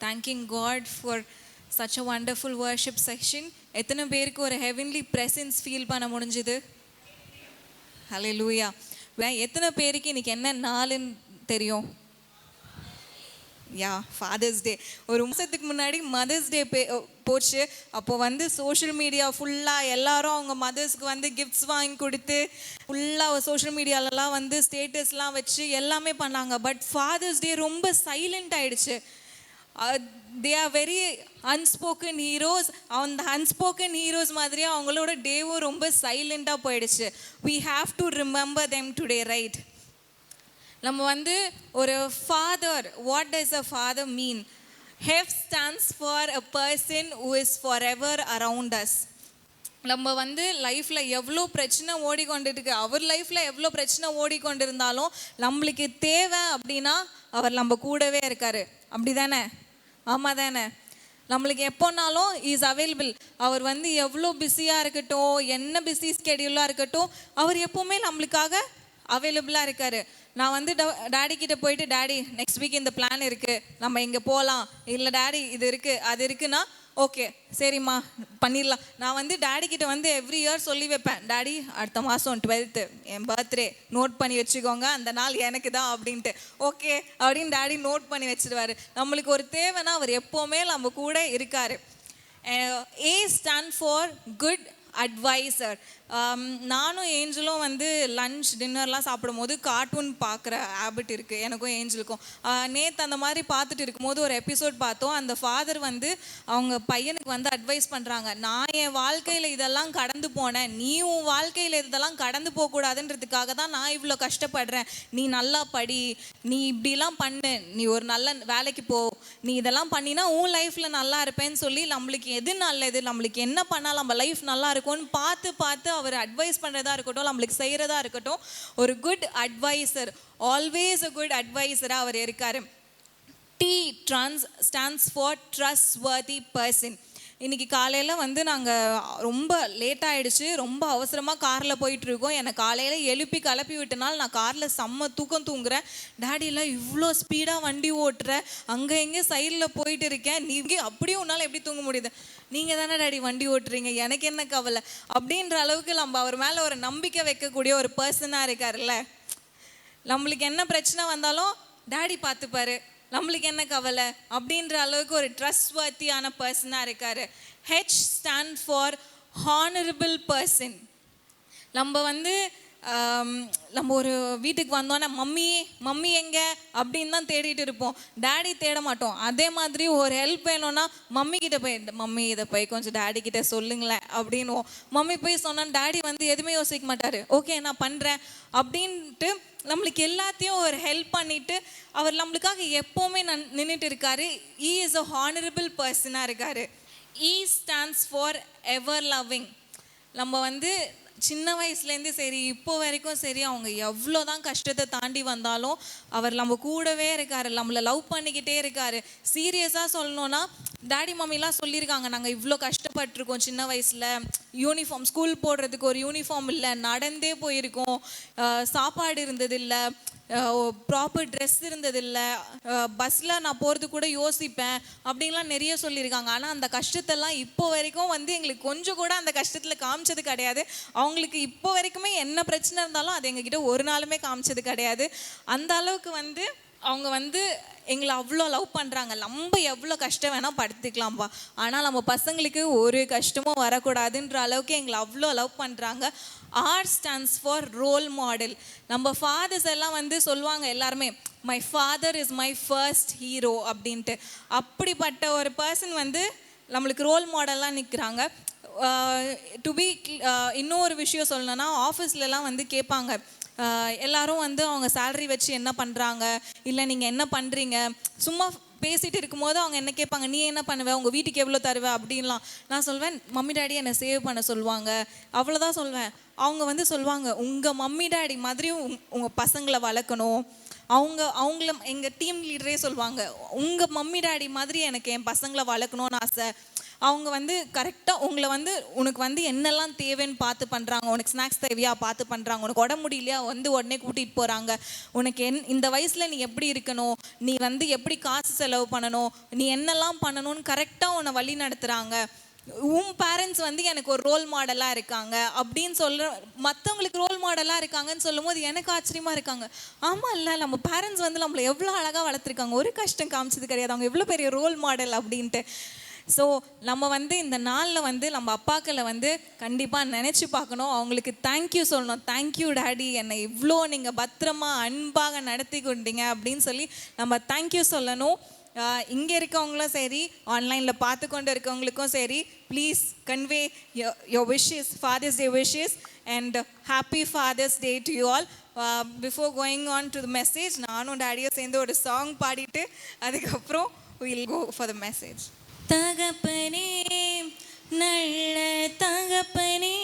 thanking God for such a wonderful worship section எத்தனை பேருக்கு ஒரு ஹெவன்லி ப்ரெசன்ஸ் ஃபீல் பண்ண முடிஞ்சுது? ஹalleluya வே எத்தனை பேருக்கு இன்னைக்கு என்ன நாளுன்னு தெரியும்? யா ஃபாதர்ஸ் டே ஒரு மாதத்துக்கு முன்னாடி மதர்ஸ் டே பே போச்சு. அப்போ வந்து சோஷியல் மீடியா ஃபுல்லாக எல்லாரும் அவங்க மதர்ஸ்க்கு வந்து கிஃப்ட்ஸ் வாங்கி கொடுத்து ஃபுல்லாக சோஷியல் மீடியாலலாம் வந்து ஸ்டேட்டஸ்லாம் வச்சு எல்லாமே பண்ணாங்க. பட் ஃபாதர்ஸ் டே ரொம்ப சைலண்ட் ஆயிடுச்சு. They are very unspoken heroes அந்த அன்ஸ்போக்கன் ஹீரோஸ் மாதிரியே அவங்களோட டேவும் ரொம்ப சைலண்ட்டாக போயிடுச்சு. We have to remember them today right நம்ம வந்து ஒரு father what does a father mean F stands for a person who is for ever around us நம்ம வந்து லைஃப்பில் எவ்வளோ பிரச்சனை ஓடிக்கொண்டிருக்கு அவர் லைஃப்பில் எவ்வளோ பிரச்சனை ஓடிக்கொண்டு இருந்தாலும் நம்மளுக்கு தேவை அப்படின்னா அவர் நம்ம கூடவே இருக்காரு. அப்படி தானே ஆமாம் தானே நம்மளுக்கு எப்போனாலும் இஸ் அவைலபிள் அவர் வந்து எவ்வளோ பிஸியாக இருக்கட்டும் என்ன பிஸி ஸ்கெடியூலாக இருக்கட்டும் அவர் எப்போவுமே நம்மளுக்காக அவைலபிளாக இருக்கார். நான் வந்து டேடி கிட்ட போயிட்டு டேடி நெக்ஸ்ட் வீக் இந்த பிளான் இருக்குது நம்ம இங்கே போகலாம் இல்லை டேடி இது இருக்குது அது இருக்குன்னா ஓகே சரிம்மா பண்ணிடலாம். நான் வந்து டேடி கிட்ட வந்து எவ்ரி இயர் சொல்லி வைப்பேன். டேடி அடுத்த மாதம் டுவெல்த்து என் பர்த்டே நோட் பண்ணி வச்சுக்கோங்க. அந்த நாள் எனக்கு தான் அப்படின்ட்டு. ஓகே அப்படின்னு டேடி நோட் பண்ணி வச்சுருவார். நம்மளுக்கு ஒரு தேவைன்னா அவர் எப்போவுமே நம்ம கூட இருக்கார். A stand for good adviser நானும் ஏஞ்சலும் வந்து லன்ச் டின்னர்லாம் சாப்பிடும்போது கார்ட்டூன் பார்க்குற ஹேபிட் இருக்குது எனக்கும் ஏஞ்சலுக்கும். நேற்று அந்த மாதிரி பார்த்துட்டு இருக்கும்போது ஒரு எபிசோட் பார்த்தோம். அந்த ஃபாதர் வந்து அவங்க பையனுக்கு வந்து அட்வைஸ் பண்ணுறாங்க நான் என் வாழ்க்கையில் இதெல்லாம் கடந்து போனேன். நீ உன் வாழ்க்கையில் இதெல்லாம் கடந்து போகக்கூடாதுன்றதுக்காக தான் நான் இவ்வளோ கஷ்டப்படுறேன். நீ நல்லா படி. நீ இப்படிலாம் பண்ணு. நீ ஒரு நல்ல வேலைக்கு போ. நீ இதெல்லாம் பண்ணினா உன் லைஃப்பில் நல்லா இருப்பேன்னு சொல்லி நம்மளுக்கு எது நல்லது? நம்மளுக்கு என்ன பண்ணால் நம்ம லைஃப் நல்லா இருக்கும்னு பார்த்து பார்த்து அவர் அட்வைஸ் பண்ணுறதா இருக்கட்டும் நம்மளுக்கு செய்கிறதா இருக்கட்டும் ஒரு good adviser always a good அட்வைசராக அவர் இருக்கார். T trans stands for trustworthy person இன்னைக்கு காலையில் வந்து நாங்கள் ரொம்ப லேட் ஆகிடுச்சு ரொம்ப அவசரமாக காரில் போயிட்டுருக்கோம் என்னை காலையில் எழுப்பி கிளப்பி விட்டனால நான் காரில் செம்ம தூக்கம் தூங்குறேன். டேடிலாம் இவ்வளோ ஸ்பீடாக வண்டி ஓட்டுற? அங்கே எங்கே சைடில் போயிட்டு இருக்கேன். நீங்க அப்படியே உன்னால் எப்படி தூங்க முடியுது? நீங்கள் தானே டேடி வண்டி ஓட்டுறீங்க. எனக்கு என்ன கவலை? அப்படின்ற அளவுக்கு நம்ம அவர் மேலே ஒரு நம்பிக்கை வைக்கக்கூடிய ஒரு பர்சனாக இருக்கார்ல நம்மளுக்கு என்ன பிரச்சனை வந்தாலும் டேடி பார்த்துப்பாரு நம்மளுக்கு என்ன கவலை? அப்படின்ற அளவுக்கு ஒரு ட்ரஸ்ட் வர்த்தியான பர்சனாக இருக்காரு. H stand for honourable person நம்ம வந்து நம்ம ஒரு வீட்டுக்கு வந்தோன்னா மம்மி மம்மி எங்கே? அப்படின்னு தான் தேடிட்டு இருப்போம். டேடி தேட மாட்டோம். அதே மாதிரி ஒரு ஹெல்ப் வேணும்னா மம்மி கிட்ட போய் மம்மி இதை போய் கொஞ்சம் டேடி கிட்ட சொல்லுங்களேன் அப்படின்னுவோம். மம்மி போய் சொன்னால் டேடி வந்து எதுவுமே யோசிக்க மாட்டார். ஓகே நான் பண்ணுறேன் அப்படின்ட்டு நம்மளுக்கு எல்லாத்தையும் ஒரு ஹெல்ப் பண்ணிவிட்டு அவர் நம்மளுக்காக எப்போவுமே நன் நின்றுட்டு இருக்காரு. ஈ இஸ் அ ஹானரபிள் பர்சனாக இருக்கார். E stands for ever loving நம்ம வந்து சின்ன வயசுலேருந்து சரி இப்போ வரைக்கும் சரி அவங்க எவ்வளோ தான் கஷ்டத்தை தாண்டி வந்தாலும் அவர் நம்ம கூடவே இருக்காரு நம்மளை லவ் பண்ணிக்கிட்டே இருக்காரு. சீரியஸாக சொல்லணும்னா டாடி மம்மிலாம் சொல்லியிருக்காங்க. நாங்கள் இவ்வளோ கஷ்டப்பட்டிருக்கோம் சின்ன வயசில். யூனிஃபார்ம் ஸ்கூல் போடுறதுக்கு ஒரு யூனிஃபார்ம் இல்லை. நடந்தே போயிருக்கோம். சாப்பாடு இருந்ததில்லை. ப்ராப்பர் ட்ரெஸ் இருந்ததில்லை. பஸ்ஸில் நான் போகிறது கூட யோசிப்பேன். அப்படின்லாம் நிறைய சொல்லியிருக்காங்க. ஆனால் அந்த கஷ்டத்தெல்லாம் இப்போ வரைக்கும் வந்து எங்களுக்கு கொஞ்சம் கூட அந்த கஷ்டத்தில் காமிச்சது கிடையாது. அவங்களுக்கு இப்போ வரைக்குமே என்ன பிரச்சனை இருந்தாலும் அது எங்ககிட்ட ஒரு நாளுமே காமிச்சது கிடையாது. அந்த அளவுக்கு வந்து அவங்க வந்து எங்களை அவ்வளோ லவ் பண்ணுறாங்க நம்ம எவ்வளோ கஷ்டம் வேணால் படுத்துக்கலாம்ப்பா. ஆனால் நம்ம பசங்களுக்கு ஒரு கஷ்டமும் வரக்கூடாதுன்ற அளவுக்கு எங்களை அவ்வளோ லவ் பண்ணுறாங்க R stands for role model நம்ம ஃபாதர்ஸ் எல்லாம் வந்து சொல்லுவாங்க எல்லாருமே my father is my first hero அப்படின்ட்டு. அப்படிப்பட்ட ஒரு பர்சன் வந்து நம்மளுக்கு ரோல் மாடல்லாம் நிற்கிறாங்க டு பி இன்னொரு விஷயம் சொல்லணும்னா ஆஃபீஸ்லலாம் வந்து கேட்பாங்க. எல்லாரும் வந்து அவங்க சேலரி வச்சு என்ன பண்ணுறாங்க இல்லை நீங்கள் என்ன பண்ணுறீங்க சும்மா பேசிட்டு இருக்கும்போது அவங்க என்ன கேட்பாங்க? நீ என்ன பண்ணுவ? உங்கள் வீட்டுக்கு எவ்வளோ தருவ? அப்படின்லாம். நான் சொல்வேன் மம்மி டாடி என்னை சேவ் பண்ண சொல்லுவாங்க. அவ்வளோதான் சொல்வேன். அவங்க வந்து சொல்லுவாங்க உங்கள் மம்மி டாடி மாதிரியும் உங்கள் பசங்களை வளர்க்கணும். அவங்க அவங்கள எங்கள் டீம் லீடரே சொல்லுவாங்க உங்கள் மம்மி டாடி மாதிரி எனக்கு என் பசங்களை வளர்க்கணும்னு ஆசை. அவங்க வந்து கரெக்டாக உங்களை வந்து உனக்கு வந்து என்னெல்லாம் தேவைன்னு பார்த்து பண்ணுறாங்க உனக்கு ஸ்நாக்ஸ் தேவையா பார்த்து பண்ணுறாங்க உனக்கு உடம்பு முடியலையா வந்து உடனே கூட்டிகிட்டு போகிறாங்க உனக்கு என் இந்த வயசில் நீ எப்படி இருக்கணும் நீ வந்து எப்படி காசு செலவு பண்ணணும் நீ என்னெல்லாம் பண்ணணும்னு கரெக்டாக உன்னை வழி நடத்துகிறாங்க உன் பேரண்ட்ஸ் வந்து எனக்கு ஒரு ரோல் மாடலாக இருக்காங்க அப்படின்னு சொல்கிற மற்றவங்களுக்கு ரோல் மாடலாக இருக்காங்கன்னு சொல்லும்போது எனக்கு ஆச்சரியமாக இருக்காங்க. ஆமாம் இல்லை நம்ம பேரண்ட்ஸ் வந்து நம்மளை எவ்வளோ அழகாக வளர்த்துருக்காங்க. ஒரு கஷ்டம் காமிச்சது கிடையாது. அவங்க எவ்வளோ பெரிய ரோல் மாடல் அப்படின்ட்டு. ஸோ நம்ம வந்து இந்த நாளில் வந்து நம்ம அப்பாக்களை வந்து கண்டிப்பாக நினச்சி பார்க்கணும். அவங்களுக்கு தேங்க்யூ சொல்லணும். தேங்க்யூ டேடி என்னை இவ்வளோ நீங்கள் பத்திரமா அன்பாக நடத்தி கொண்டீங்க அப்படின்னு சொல்லி நம்ம தேங்க்யூ சொல்லணும். இங்கே இருக்கவங்களும் சரி ஆன்லைனில் பார்த்து கொண்டு இருக்கவங்களுக்கும் சரி please convey your wishes father's day wishes and happy father's day to you all before going on to the message நானும் டேடியும் சேர்ந்து ஒரு சாங் பாடிட்டு அதுக்கப்புறம் will go for the message தகப்பனே நல்ல தகப்பனே.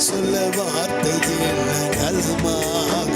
சொல்ல வார்த்தை என்ன நலமாக